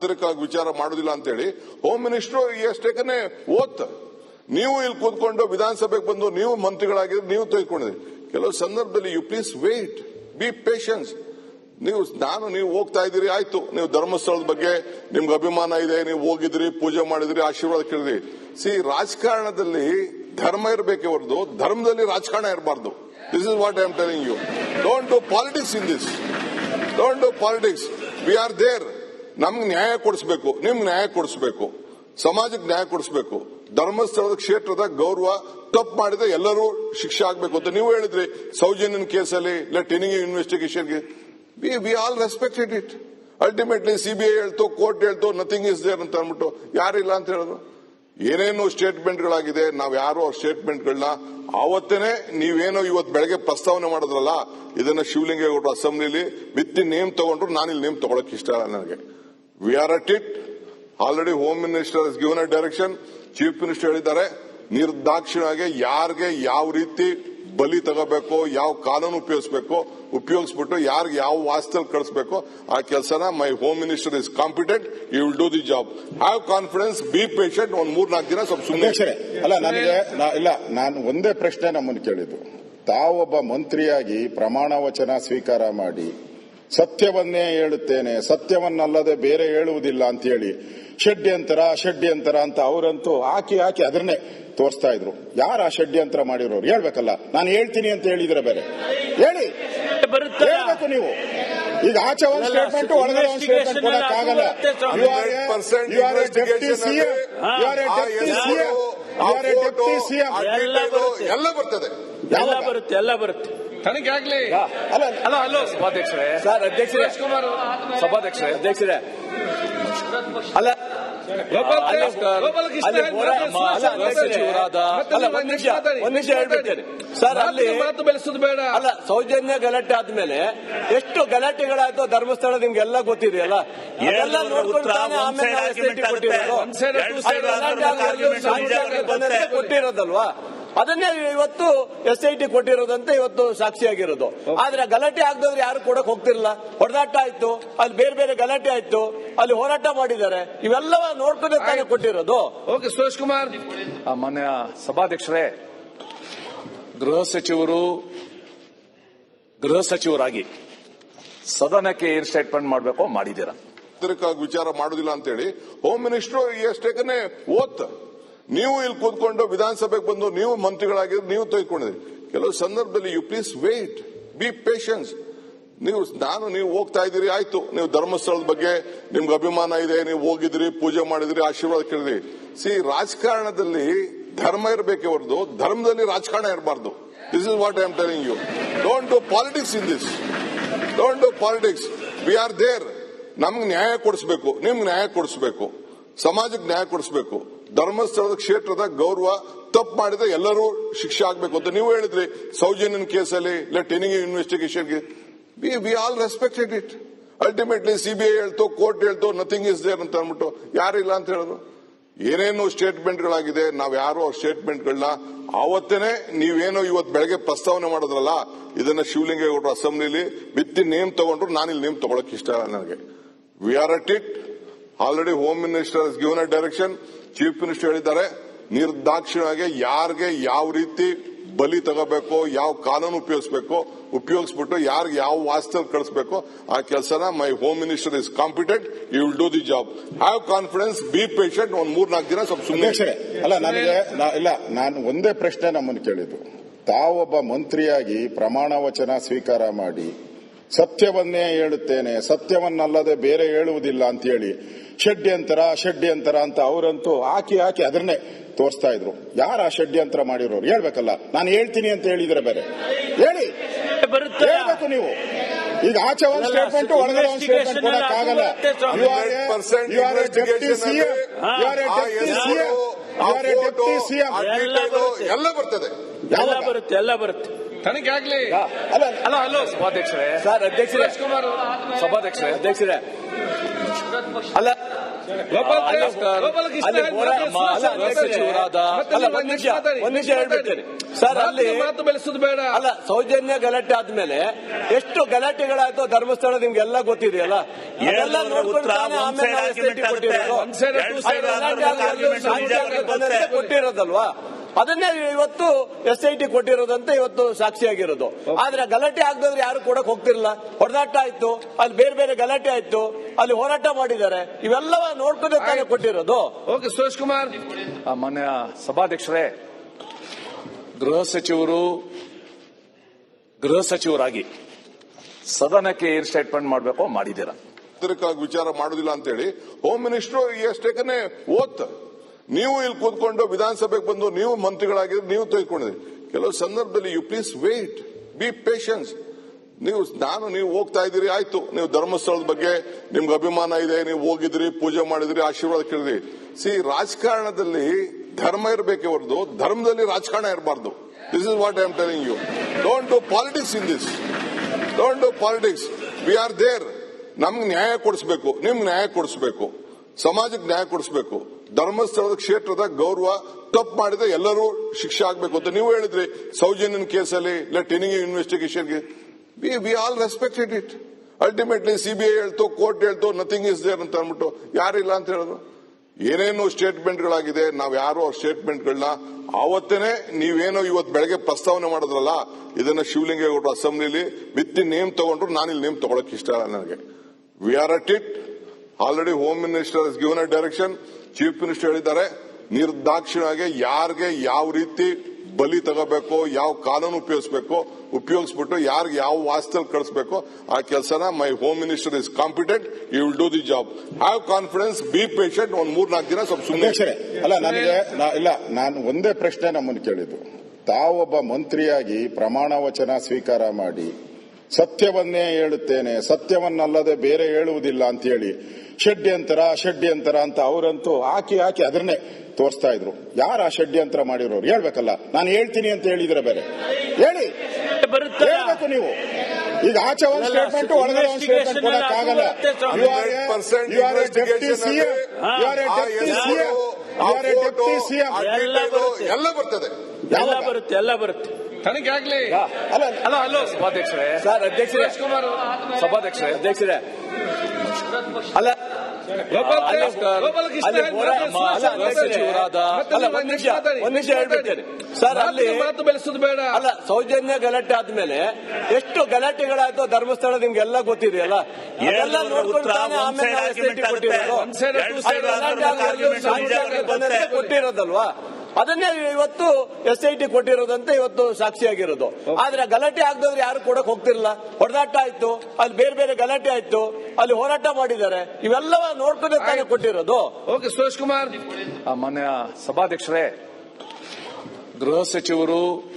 ಆಂತರಿಕವಾಗಿ ವಿಚಾರ ಮಾಡುದಿಲ್ಲ ಅಂತೇಳಿ home minister has taken oath ನೀವು ಇಲ್ಲಿ ಕೂತ್ಕೊಂಡು ವಿಧಾನಸಭೆಗೆ ಬಂದು ನೀವು ಮಂತ್ರಿಗಳಾಗಿದ್ರೆ ನೀವು ತೆಗೆದುಕೊಂಡಿದ್ರಿ ಕೆಲವು ಸಂದರ್ಭದಲ್ಲಿ you please wait be patience ನೀವು ನಾನು ನೀವು ಹೋಗ್ತಾ ಇದ್ದೀರಿ, ಆಯ್ತು. ನೀವು ಧರ್ಮಸ್ಥಳದ ಬಗ್ಗೆ ನಿಮ್ಗೆ ಅಭಿಮಾನ ಇದೆ, ನೀವು ಹೋಗಿದ್ರಿ, ಪೂಜೆ ಮಾಡಿದ್ರಿ, ಆಶೀರ್ವಾದ ಕೇಳಿದ್ರಿ. ಸಿ ರಾಜಕಾರಣದಲ್ಲಿ ಧರ್ಮ ಇರಬೇಕೆ ಹೊರದು ಧರ್ಮದಲ್ಲಿ ರಾಜಕಾರಣ ಇರಬಾರ್ದು. This is what I am telling you don't do politics in this don't do politics we are there ನಮ್ಗೆ ನ್ಯಾಯ ಕೊಡಿಸ್ಬೇಕು, ನಿಮ್ಗೆ ನ್ಯಾಯ ಕೊಡಿಸ್ಬೇಕು, ಸಮಾಜಕ್ಕೆ ನ್ಯಾಯ ಕೊಡಿಸ್ಬೇಕು, ಧರ್ಮಸ್ಥಳದ ಕ್ಷೇತ್ರದ ಗೌರವ ತಪ್ಪು ಮಾಡಿದ್ರೆ ಎಲ್ಲರೂ ಶಿಕ್ಷೆ ಆಗ್ಬೇಕು ಅಂತ ನೀವು ಹೇಳಿದ್ರಿ. ಸೌಜನ್ಯನ್ ಕೇಸಲ್ಲಿ, ಇಲ್ಲ ಟೆನಿಂಗ್ ಇನ್ವೆಸ್ಟಿಗೇಷನ್ಗೆ we we all respected it ultimately CBI ಹೇಳ್ತು ಕೋರ್ಟ್ ಹೇಳ್ತು ನಥಿಂಗ್ ಇಸ್ ದೇರ್ ಅಂತ ಅಂದ್ಬಿಟ್ಟು ಯಾರಿಲ್ಲ ಅಂತ ಹೇಳಿದ್ರು. ಏನೇನು ಸ್ಟೇಟ್ಮೆಂಟ್ಗಳಾಗಿದೆ ನಾವು ಯಾರು ಆ ಸ್ಟೇಟ್ಮೆಂಟ್ಗಳನ್ನ ಆವತ್ತೇನೆ ನೀವೇನೋ ಇವತ್ತು ಬೆಳಗ್ಗೆ ಪ್ರಸ್ತಾವನೆ ಮಾಡಿದ್ರಲ್ಲ, ಇದನ್ನ ಶಿವಲಿಂಗೇಗೌಡರು ಅಸೆಂಬ್ಲಿಲಿ ವಿತ್ ನೇಮ್ ತಗೊಂಡ್ರು ನಾನು ಇಲ್ಲಿ ನೇಮ್ ತಗೊಳಕ್ ಇಷ್ಟ ಇಲ್ಲ ನನಗೆ. We are at it already home minister given a direction chief minister ಹೇಳಿದ್ದಾರೆ ನಿರ್ದಾಕ್ಷಿಣ್ಯವಾಗಿ ಯಾರಿಗೆ ಯಾವ ರೀತಿ ಬಲಿ ತಗೋಬೇಕು ಯಾವ ಕಾನೂನು ಉಪಯೋಗಿಸಬೇಕು ಉಪಯೋಗಿಸ್ಬಿಟ್ಟು ಯಾರಿಗೆ ಯಾವ ವಾಸ್ತಲ್ಲಿ ಕಳಿಸಬೇಕು ಆ ಕೆಲಸನ my home minister is competent you will do the job have confidence be patient ಒಂದ್ ಮೂರ್ ನಾಲ್ಕು ದಿನ ಸ್ವಲ್ಪ ಸುಮ್ಮನೆ ಅಲ್ಲ ನನಗೆ ಇಲ್ಲ ನಾನು ಒಂದೇ ಪ್ರಶ್ನೆ ನಮ್ಮನ್ನು ಕೇಳಿದ್ದು. ತಾವೊಬ್ಬ ಮಂತ್ರಿಯಾಗಿ ಪ್ರಮಾಣ ವಚನ ಸ್ವೀಕಾರ ಮಾಡಿ ಸತ್ಯವನ್ನೇ ಹೇಳುತ್ತೇನೆ ಸತ್ಯವನ್ನಲ್ಲದೆ ಬೇರೆ ಹೇಳುವುದಿಲ್ಲ ಅಂತ ಹೇಳಿ ಷಡ್ಯಂತರ ಷಡ್ಯಂತರ ಅಂತ ಅವರಂತೂ ಹಾಕಿ ಹಾಕಿ ಅದನ್ನೇ ತೋರಿಸ್ತಾ ಇದ್ರು. ಯಾರು ಆ ಷಡ್ಯಂತರ ಮಾಡಿರೋರು? ಹೇಳ್ಬೇಕಲ್ಲ. ನಾನು ಹೇಳ್ತೀನಿ ಅಂತ ಹೇಳಿದ್ರೆ ಬೇರೆ. ಹೇಳಿ. ಹೇಳ್ಬೇಕು ನೀವು. ಈಗ ಆಚೆ ಒಂದು ಸ್ಟೇಟ್ಮೆಂಟ್ ಒಳಗಡೆ ಒಂದು statement ಕೊಡಕ್ಕಾಗಲ್ಲ. You are a 100% you are a deputy CM you are a deputy CM you are a deputy CM ಎಲ್ಲ ಬರುತ್ತೆ. ಎಲ್ಲ ಬರ್ತದೆ. ಎಲ್ಲ ಬರುತ್ತೆ ಎಲ್ಲ ಬರುತ್ತೆ. ತನಿಖೆ ಆಗ್ಲಿ ಅಲ್ಲ ಅಲ್ಲ ಅಲ್ಲೋ ಸಭಾಧ್ಯಕ್ಷರೇ. ಸರ್ ಅಧ್ಯಕ್ಷರೇ. ಕುಮಾರ್ ಸಭಾಧ್ಯಕ್ಷರೇ ಅಧ್ಯಕ್ಷರೇ. ಅಲ್ಲ ಬೆಳೆಸೋದು ಬೇಡ. ಅಲ್ಲ ಸೌಜನ್ಯ ಗಲಾಟೆ ಆದ್ಮೇಲೆ ಎಷ್ಟು ಗಲಾಟೆಗಳಾಯ್ತು ಧರ್ಮಸ್ಥಳ ನಿಮ್ಗೆಲ್ಲ ಗೊತ್ತಿದೆಯಲ್ಲ ಕೊಟ್ಟಿರೋದಲ್ವಾ? ಅದನ್ನೇ ಇವತ್ತು ಎಸ್ ಐ ಟಿ ಕೊಟ್ಟಿರೋದಂತ ಇವತ್ತು ಸಾಕ್ಷಿಯಾಗಿರೋದು. ಆದ್ರೆ ಗಲಾಟೆ ಆಗದವ್ರು ಯಾರು ಕೊಡಕ್ ಹೋಗ್ತಿರಲ್ಲ ಹೊಡೆದಾಟ ಆಯ್ತು. ಅಲ್ಲಿ ಬೇರೆ ಬೇರೆ ಗಲಾಟೆ ಆಯ್ತು. ಅಲ್ಲಿ ಹೋರಾಟ ಮಾಡಿದ್ದಾರೆ. ಇವೆಲ್ಲವ ನೋಡ್ಕೊಂಡೆ ತಾನೇ ಕೊಟ್ಟಿರೋದು. ಓಕೆ ಸುರೇಶ್ ಕುಮಾರ್. ಆ, ಮಾನ್ಯ ಸಭಾಧ್ಯಕ್ಷರೇ ಗೃಹ ಸಚಿವರು ಗೃಹ ಸಚಿವರಾಗಿ ಸದನಕ್ಕೆ ಏನ್ ಸ್ಟೇಟ್ಮೆಂಟ್ ಮಾಡಬೇಕು ಮಾಡಿದ್ದೀರಾ? ವಿಚಾರ ಮಾಡುದಿಲ್ಲ ಅಂತೇಳಿ home minister has taken oath. ನೀವು ಇಲ್ಲಿ ಕೂತ್ಕೊಂಡು ವಿಧಾನಸಭೆಗೆ ಬಂದು ನೀವು ಮಂತ್ರಿಗಳಾಗಿದ್ರು ನೀವು ತೆಗೆದುಕೊಂಡಿದ್ರಿ ಕೆಲವು ಸಂದರ್ಭದಲ್ಲಿ you please wait be patience ನೀವು, ನಾನು, ನೀವು ಹೋಗ್ತಾ ಇದ್ದೀರಿ, ಆಯ್ತು. ನೀವು ಧರ್ಮಸ್ಥಳದ ಬಗ್ಗೆ ನಿಮ್ಗೆ ಅಭಿಮಾನ ಇದೆ, ನೀವು ಹೋಗಿದ್ರಿ ಪೂಜೆ ಮಾಡಿದ್ರಿ ಆಶೀರ್ವಾದ ಕೇಳಿದ್ರಿ ಸಿ ರಾಜಕಾರಣದಲ್ಲಿ ಧರ್ಮ ಇರಬೇಕೆ ಹೊರತು ಧರ್ಮದಲ್ಲಿ ರಾಜಕಾರಣ ಇರಬಾರ್ದು. This is what I am telling you don't do politics in this don't do politics we are there ನಮ್ಗೆ ನ್ಯಾಯ ಕೊಡಿಸ್ಬೇಕು, ನಿಮ್ಗೆ ನ್ಯಾಯ ಕೊಡಿಸ್ಬೇಕು. ಸಮಾಜಕ್ಕೆ ನ್ಯಾಯ ಕೊಡಿಸ್ಬೇಕು. ಧರ್ಮಸ್ಥಳದ ಕ್ಷೇತ್ರದ ಗೌರವ ತಪ್ಪು ಮಾಡಿದ್ರೆ ಎಲ್ಲರೂ ಶಿಕ್ಷೆ ಆಗ್ಬೇಕು ಅಂತ ನೀವು ಹೇಳಿದ್ರಿ. ಸೌಜನ್ಯನ್ ಕೇಸಲ್ಲಿ ಇಲ್ಲ ಟೆನಿಂಗ್ investigation we all respected it ultimately CBI ಹೇಳ್ತು ಕೋರ್ಟ್ ಹೇಳ್ತು ನಥಿಂಗ್ ಇಸ್ ದೇರ್ ಅಂತ ಅಂದ್ಬಿಟ್ಟು ಯಾರಿಲ್ಲ ಅಂತ ಹೇಳಿದ್ರು ಏನೇನು ಸ್ಟೇಟ್ಮೆಂಟ್ಗಳಾಗಿದೆ ನಾವು ಯಾರು ಆ ಸ್ಟೇಟ್ಮೆಂಟ್ಗಳನ್ನ ಆವತ್ತೇನೆ ನೀವೇನೋ ಇವತ್ತು ಬೆಳಗ್ಗೆ ಪ್ರಸ್ತಾವನೆ ಮಾಡಿದ್ರಲ್ಲ, ಇದನ್ನ ಶಿವಲಿಂಗೇಗೌಡರು ಅಸೆಂಬ್ಲಿಲಿ ವಿತ್ ನೇಮ್ ತಗೊಂಡ್ರು ನಾನು ಇಲ್ಲಿ ನೇಮ್ ತಗೊಳಕ್ ಇಷ್ಟ ನನಗೆ. We are at it already home minister given a direction chief minister ಹೇಳಿದ್ದಾರೆ. ನಿರ್ದಾಕ್ಷಿಣ್ಯವಾಗಿ ಯಾರಿಗೆ ಯಾವ ರೀತಿ ಬಲಿ ತಗೋಬೇಕು, ಯಾವ ಕಾನೂನು ಉಪಯೋಗಿಸಬೇಕು, ಉಪಯೋಗಿಸ್ಬಿಟ್ಟು ಯಾರಿಗೆ ಯಾವ ವಾಸ್ತವ ಕಳಿಸಬೇಕು ಆ ಕೆಲಸನ my home minister is competent you will do the job. Have confidence, be patient, ಒಂದ್ ಮೂರ್ ನಾಲ್ಕು ದಿನ ಸ್ವಲ್ಪ ಸುಮ್ಮನೆ ಅಲ್ಲ ನನಗೆ ಇಲ್ಲ, ನಾನು ಒಂದೇ ಪ್ರಶ್ನೆ ನಮ್ಮನ್ನು ಕೇಳಿದ್ದು. ತಾವೊಬ್ಬ ಮಂತ್ರಿಯಾಗಿ ಪ್ರಮಾಣ ವಚನ ಸ್ವೀಕಾರ ಮಾಡಿ ಸತ್ಯವನ್ನೇ ಹೇಳುತ್ತೇನೆ ಸತ್ಯವನ್ನಲ್ಲದೆ ಬೇರೆ ಹೇಳುವುದಿಲ್ಲ ಅಂತ ಹೇಳಿ ಷಡ್ಯಂತರ ಷಡ್ಯಂತರ ಅಂತ ಅವರಂತೂ ಹಾಕಿ ಹಾಕಿ ಅದನ್ನೇ ತೋರಿಸ್ತಾ ಇದ್ರು. ಯಾರ ಆ ಷಡ್ಯಂತರ ಮಾಡಿರೋರು? ಹೇಳ್ಬೇಕಲ್ಲ. ನಾನು ಹೇಳ್ತೀನಿ ಅಂತ ಹೇಳಿದ್ರೆ ಬೇರೆ. ಹೇಳಿ. ಹೇಳ್ಬೇಕು ನೀವು. ಈಗ ಆಚೆ ಒಂದು ಸ್ಟೇಟ್ಮೆಂಟ್ ಒಳಗಡೆ ಒಂದು statement ಕೊಡಕ್ಕಾಗಲ್ಲ. You are a 100% you are a deputy CM deputy CM deputy CM. ಎಲ್ಲ ಬರ್ತದೆ. ಎಲ್ಲ ಬರುತ್ತೆ ಎಲ್ಲ ಬರುತ್ತೆ. ತನಿಖೆ ಆಗ್ಲಿ ಅಲ್ಲ ಅಲ್ಲ ಅಲ್ಲೋ ಸಭಾಧ್ಯಕ್ಷರೇ. ಸರ್ ಅಧ್ಯಕ್ಷರೇ. ಕುಮಾರ್ ಸಭಾಧ್ಯಕ್ಷರೇ ಅಧ್ಯಕ್ಷರೇ. ಅಲ್ಲ. ಸರ್, ಮಾತು ಬೆಳೆಸೋದು ಬೇಡ. ಸೌಜನ್ಯ ಗಲಾಟೆ ಆದ್ಮೇಲೆ ಎಷ್ಟು ಗಲಾಟೆಗಳಾಯ್ತು ಧರ್ಮಸ್ಥಳ ನಿಮ್ಗೆಲ್ಲ ಗೊತ್ತಿದೆಯಲ್ಲ? ಕೊಟ್ಟಿರೋದಲ್ವಾ? ಅದನ್ನೇ ಇವತ್ತು ಎಸ್ ಐ ಟಿ ಕೊಟ್ಟಿರೋದಂತ ಇವತ್ತು ಸಾಕ್ಷಿಯಾಗಿರೋದು. ಆದ್ರೆ ಗಲಾಟೆ ಆಗದವ್ರು ಯಾರು ಕೂಡ ಹೋಗ್ತಿರ್ಲಿಲ್ಲ. ಹೊಡೆದಾಟ ಆಯ್ತು. ಅಲ್ಲಿ ಬೇರೆ ಬೇರೆ ಗಲಾಟೆ ಆಯ್ತು. ಅಲ್ಲಿ ಹೋರಾಟ ಮಾಡಿದ್ದಾರೆ. ಇವೆಲ್ಲವ ನೋಡ್ಕೊಂಡು ಕೊಟ್ಟಿರೋದು. ಓಕೆ ಸುರೇಶ್ ಕುಮಾರ್. ಮಾನ್ಯ ಸಭಾಧ್ಯಕ್ಷರೇ ಗೃಹ ಸಚಿವರು ಗೃಹ ಸಚಿವರಾಗಿ ಸದನಕ್ಕೆ ಏರ್ ಸ್ಟೇಟ್ಮೆಂಟ್ ಮಾಡಬೇಕೋ ಮಾಡಿದ್ದೀರಾ? ವಿಚಾರ ಮಾಡುದಿಲ್ಲ ಅಂತ ಹೇಳಿ home minister has taken oath. ನೀವು ಇಲ್ಲಿ ಕೂತ್ಕೊಂಡು ವಿಧಾನಸಭೆಗೆ ಬಂದು ನೀವು ಮಂತ್ರಿಗಳಾಗಿದ್ರೆ ನೀವು ತೆಗೆದುಕೊಂಡಿದ್ರಿ ಕೆಲವು ಸಂದರ್ಭದಲ್ಲಿ you please wait be patience ನೀವು ನಾನು ನೀವು ಹೋಗ್ತಾ ಇದ್ದೀರಿ, ಆಯ್ತು. ನೀವು ಧರ್ಮಸ್ಥಳದ ಬಗ್ಗೆ ನಿಮ್ಗೆ ಅಭಿಮಾನ ಇದೆ, ನೀವು ಹೋಗಿದ್ರಿ, ಪೂಜೆ ಮಾಡಿದ್ರಿ, ಆಶೀರ್ವಾದ ಕೇಳಿದ್ರಿ. ಸಿ ರಾಜಕಾರಣದಲ್ಲಿ ಧರ್ಮ ಇರಬೇಕೆ ಹೊರತು, ಧರ್ಮದಲ್ಲಿ ರಾಜಕಾರಣ ಇರಬಾರ್ದು. This is what I am telling you don't do politics in this don't do politics we are there ನಮ್ಗೆ ನ್ಯಾಯ ಕೊಡಿಸ್ಬೇಕು. ನಿಮ್ಗೆ ನ್ಯಾಯ ಕೊಡಿಸ್ಬೇಕು. ಸಮಾಜಕ್ಕೆ ನ್ಯಾಯ ಕೊಡಿಸ್ಬೇಕು. ಧರ್ಮಸ್ಥಳದ ಕ್ಷೇತ್ರದ ಗೌರವ ತಪ್ಪು ಮಾಡಿದ್ರೆ ಎಲ್ಲರೂ ಶಿಕ್ಷೆ ಆಗಬೇಕು ಅಂತ ನೀವು ಹೇಳಿದ್ರಿ. ಸೌಜನ್ಯನ್ ಕೇಸಲ್ಲಿ ಇಲ್ಲ, ಟೆನಿಂಗ್ ಇನ್ವೆಸ್ಟಿಗೇಷನ್ಗೆ we we all respected it ultimately CBI ಹೇಳ್ತು, ಕೋರ್ಟ್ ಹೇಳ್ತು ನಥಿಂಗ್ ಇಸ್ ದೇರ್ ಅಂತ ಅಂದ್ಬಿಟ್ಟು ಯಾರಿಲ್ಲ ಅಂತ ಹೇಳಿದ್ರು. ಏನೇನು ಸ್ಟೇಟ್ಮೆಂಟ್ಗಳಾಗಿದೆ ನಾವು ಯಾರು ಆ ಸ್ಟೇಟ್ಮೆಂಟ್ಗಳನ್ನ ಆವತ್ತೇನೆ ನೀವೇನೋ ಇವತ್ತು ಬೆಳಗ್ಗೆ ಪ್ರಸ್ತಾವನೆ ಮಾಡಿದ್ರಲ್ಲ, ಇದನ್ನ ಶಿವಲಿಂಗೇಗೌಡರು ಅಸೆಂಬ್ಲಿಲಿ ವಿತ್ ನೇಮ್ ತಗೊಂಡ್ರು ನಾನು ಇಲ್ಲಿ ನೇಮ್ ತಗೊಳಕ್ ಇಷ್ಟ ಇಲ್ಲ ನನಗೆ. We are at it already home minister given a direction chief minister ಹೇಳಿದ್ದಾರೆ, ನಿರ್ದಾಕ್ಷಿಣ್ಯವಾಗಿ ಯಾರಿಗೆ ಯಾವ ರೀತಿ ಬಲಿ ತಗೋಬೇಕು, ಯಾವ ಕಾನೂನು ಉಪಯೋಗಿಸಬೇಕು, ಉಪಯೋಗಿಸ್ಬಿಟ್ಟು ಯಾರಿಗೆ ಯಾವ ವಾಸ್ತಲ್ ಕಳಿಸಬೇಕು, ಆ ಕೆಲಸನ my home minister is competent you will do the job. Have confidence, be patient, ಒಂದ್ ಮೂರ್ ನಾಲ್ಕು ದಿನ ಸ್ವಲ್ಪ ಸುಮ್ಮನೆ ಅಲ್ಲ, ನನಗೆ ಇಲ್ಲ, ನಾನು ಒಂದೇ ಪ್ರಶ್ನೆ ನಮ್ಮನ್ನು ಕೇಳಿದ್ದು. ತಾವೊಬ್ಬ ಮಂತ್ರಿಯಾಗಿ ಪ್ರಮಾಣ ವಚನ ಸ್ವೀಕಾರ ಮಾಡಿ ಸತ್ಯವನ್ನೇ ಹೇಳುತ್ತೇನೆ ಸತ್ಯವನ್ನಲ್ಲದೆ ಬೇರೆ ಹೇಳುವುದಿಲ್ಲ ಅಂತ ಹೇಳಿ ಷಡ್ಯಂತರ ಷಡ್ಯಂತರ ಅಂತ ಅವರಂತೂ ಹಾಕಿ ಹಾಕಿ ಅದನ್ನೇ ತೋರಿಸ್ತಾ ಇದ್ರು. ಯಾರು ಆ ಷಡ್ಯಂತರ ಮಾಡಿರೋರು? ಹೇಳ್ಬೇಕಲ್ಲ. ನಾನು ಹೇಳ್ತೀನಿ ಅಂತ ಹೇಳಿದ್ರೆ ಬೇರೆ. ಹೇಳಿ. ಹೇಳ್ಬೇಕು ನೀವು. ಈಗ ಆಚೆ ಒಂದು ಸ್ಟೇಟ್ಮೆಂಟ್ ಒಳಗಡೆ ಒಂದು statement ಕೊಡಕ್ಕಾಗಲ್ಲ. You are a 100% you are a deputy CM you are a deputy CM you are a deputy CM ಎಲ್ಲ ಬರ್ತದೆ. ಎಲ್ಲ ಬರುತ್ತೆ ಎಲ್ಲ ಬರುತ್ತೆ. ತನಿಖೆ ಆಗ್ಲಿ ಅಲ್ಲ ಅಲ್ಲ ಅಲ್ಲೋ ಸಭಾಧ್ಯಕ್ಷರೇ. ಸರ್ ಅಧ್ಯಕ್ಷರೇ. ಕುಮಾರ್ ಸಭಾಧ್ಯಕ್ಷರೇ ಅಧ್ಯಕ್ಷರೇ. ಅಲ್ಲ ಬೆಳೆಸೋದು ಬೇಡ. ಅಲ್ಲ ಸೌಜನ್ಯ ಗಲಾಟೆ ಆದ್ಮೇಲೆ ಎಷ್ಟು ಗಲಾಟೆಗಳಾಯ್ತು ಧರ್ಮಸ್ಥಳ ನಿಮ್ಗೆಲ್ಲ ಗೊತ್ತಿದೆಯಲ್ಲ ಎಲ್ಲ. ಕೊಟ್ಟಿರೋದಲ್ವಾ? ಅದನ್ನೇ ಇವತ್ತು ಎಸ್ ಐ ಟಿ ಕೊಟ್ಟಿರೋದಂತ ಇವತ್ತು ಸಾಕ್ಷಿಯಾಗಿರೋದು. ಆದ್ರೆ ಗಲಾಟೆ ಆಗದವ್ರು ಯಾರು ಕೊಡಕ್ ಹೋಗ್ತಿರ್ಲಿಲ್ಲ. ಹೊಡೆದಾಟ ಆಯ್ತು. ಅಲ್ಲಿ ಬೇರೆ ಬೇರೆ ಗಲಾಟೆ ಆಯ್ತು. ಅಲ್ಲಿ ಹೋರಾಟ ಮಾಡಿದ್ದಾರೆ. ಇವೆಲ್ಲವ ನೋಡ್ಕೊಂಡೆ ತಾನೇ ಕೊಟ್ಟಿರೋದು. ಓಕೆ ಸುರೇಶ್ ಕುಮಾರ್. ಆ, ಮಾನ್ಯ ಸಭಾಧ್ಯಕ್ಷರೇ ಗೃಹ ಸಚಿವರು